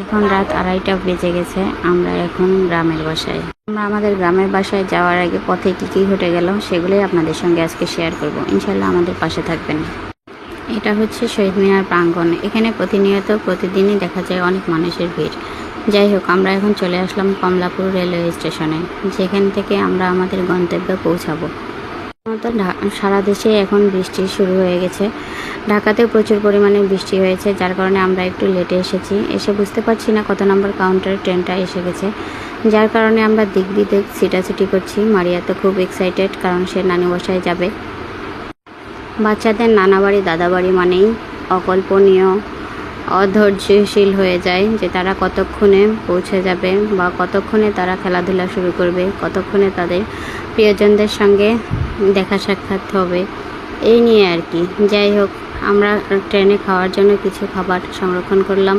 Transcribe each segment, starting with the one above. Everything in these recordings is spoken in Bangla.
এখন রাত আড়াইটা বেজে গেছে, আমরা এখন গ্রামের বাসায়। আমরা আমাদের গ্রামের বাসায় যাওয়ার আগে পথে কী কী ঘটে গেল সেগুলোই আপনাদের সঙ্গে আজকে শেয়ার করব। ইনশাল্লাহ আমাদের পাশে থাকবেন। এটা হচ্ছে শহীদ মিনার প্রাঙ্গণ। এখানে প্রতিনিয়ত প্রতিদিনই দেখা যায় অনেক মানুষের ভিড়। যাই হোক, আমরা এখন চলে আসলাম কমলাপুর রেলওয়ে স্টেশনে, যেখান থেকে আমরা আমাদের গন্তব্যে পৌঁছাবো। তো সারা দেশে এখন বৃষ্টি শুরু হয়ে গেছে। ঢাকাতেও প্রচুর পরিমাণে বৃষ্টি হয়েছে, যার কারণে আমরা একটু লেটে এসেছি। এসে বুঝতে পারছি না কত নম্বর কাউন্টারে ট্রেনটা এসে গেছে। যার কারণে আমরা দিক বিদিক ছিটাছুটি করছি। মারিয়া তো খুব এক্সাইটেড কারণ সে নানি বসায় যাবে। বাচ্চাদের নানা বাড়ি, দাদা বাড়ি মানেই অকল্পনীয়। অধৈর্যশীল হয়ে যায় যে তারা কতক্ষণে পৌঁছে যাবে বা কতক্ষণে তারা খেলাধুলা শুরু করবে, কতক্ষণে তাদের প্রিয়জনদের সঙ্গে দেখা সাক্ষাৎ হবে। এই নিয়ে আর কি। যাই হোক, আমরা ট্রেনে খাওয়ার জন্য কিছু খাবার সংরক্ষণ করলাম।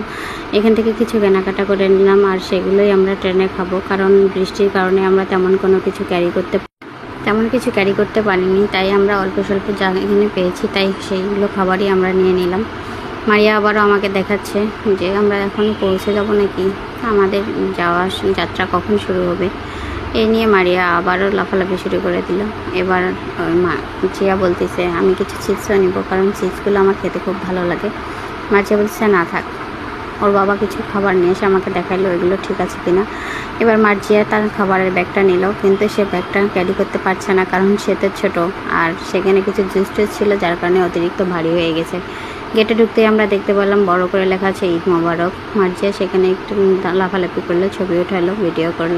এখান থেকে কিছু কেনাকাটা করে নিলাম আর সেগুলোই আমরা ট্রেনে খাব। কারণ বৃষ্টির কারণে আমরা তেমন কোনো কিছু ক্যারি করতে তেমন কিছু ক্যারি করতে পারিনি। তাই আমরা অল্প স্বল্প যা এখানে পেয়েছি, তাই সেইগুলো খাবারই আমরা নিয়ে নিলাম। মারিয়া আবারও আমাকে দেখাচ্ছে যে আমরা এখন পৌঁছে যাব নাকি? আমাদের যাওয়া যাত্রা কখন শুরু হবে? এই নিয়ে মারিয়া আবারও লাফালাফি শুরু করে দিল। এবার মা চিয়া বলতেছে, আমি কিছু চিপসও নিব, কারণ চিপসগুলো আমার খেতে খুব ভালো লাগে। মার্জিয়া বলছে না থাক। ওর বাবা কিছু খাবার নিয়ে এসে আমাকে দেখাইলো, এগুলো ঠিক আছে কিনা? এবার মার্জিয়া তার খাবারের ব্যাগটা নিল, কিন্তু সে ব্যাগটা ক্যারি করতে পারছে না, কারণ সে তো ছোটো, আর সেখানে কিছু জুস ছিল, যার কারণে অতিরিক্ত ভারী হয়ে গেছে। গেটে ঢুকতেই আমরা দেখতে পেলাম বড় করে লেখা আছে ঈদ মোবারক। মার্জিয়া সেখানে একটু লাফালাফি করল, ছবি উঠালো, ভিডিও করল।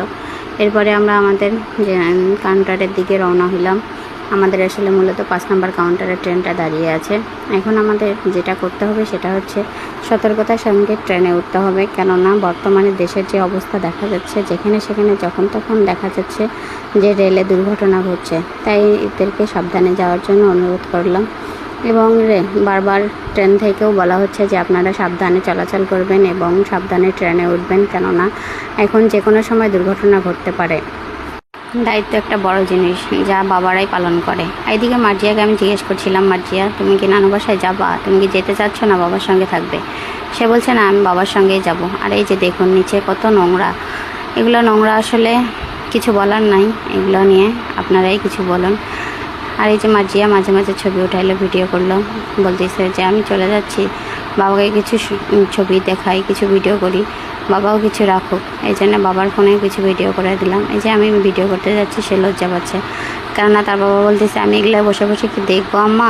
এরপরে আমরা আমাদের যে কাউন্টারের দিকে রওনা হলাম আমাদের আসলে মূলত পাঁচ নম্বর কাউন্টারে ট্রেনটা দাঁড়িয়ে আছে। এখন আমাদের যেটা করতে হবে সেটা হচ্ছে সতর্কতার সঙ্গে ট্রেনে উঠতে হবে। কেননা বর্তমানে দেশের যে অবস্থা দেখা যাচ্ছে, যেখানে সেখানে যখন তখন দেখা যাচ্ছে যে রেলে দুর্ঘটনা ঘটছে। তাই এদেরকে সাবধানে যাওয়ার জন্য অনুরোধ করলাম। এবং রে, বারবার ট্রেন থেকেও বলা হচ্ছে যে আপনারা সাবধানে চলাচল করবেন এবং সাবধানে ট্রেনে উঠবেন কেননা এখন যে কোনো সময় দুর্ঘটনা ঘটতে পারে। দায়িত্ব একটা বড় জিনিস যা বাবারাই পালন করে। এইদিকে মার্জিয়াকে আমি জিজ্ঞেস করছিলাম, মার্জিয়া, তুমি কি নানু বাসায় যাবা? তুমি কি যেতে চাচ্ছ না বাবার সঙ্গে থাকবে? সে বলছে, না, আমি বাবার সঙ্গেই যাব। আর এই যে দেখুন, নিচে কত নোংরা। এগুলো নোংরা আসলে কিছু বলার নাই। এগুলো নিয়ে আপনারাই কিছু বলুন। আর এই যে মার্জিয়া মাঝে মাঝে ছবি উঠাইলো ভিডিও করল, বলতেছে যে আমি চলে যাচ্ছি, বাবাকে কিছু ছবি দেখাই, কিছু ভিডিও করি, বাবাও কিছু রাখুক। এই জন্য বাবার ফোনে কিছু ভিডিও করে দিলাম। এই যে আমি ভিডিও করতে যাচ্ছি, সে লজ্জা পাচ্ছে। কেননা তার বাবা বলতেছে, আমি এগুলো বসে বসে কি দেখব আম্মা?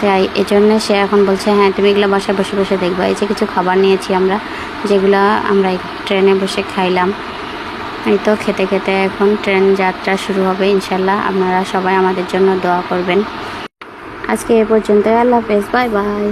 তাই এই জন্য সে এখন বলছে হ্যাঁ তুমি এগুলো বাসায় বসে বসে দেখবা। এই যে কিছু খাবার নিয়েছি আমরা, যেগুলো আমরা ট্রেনে বসে খাইলাম। এই তো খেতে খেতে এখন ট্রেন যাত্রা শুরু হবে ইনশাল্লাহ আপনারা সবাই আমাদের জন্য দোয়া করবেন। আজকে এ পর্যন্ত আল্লাহ হাফেজ। Bye bye.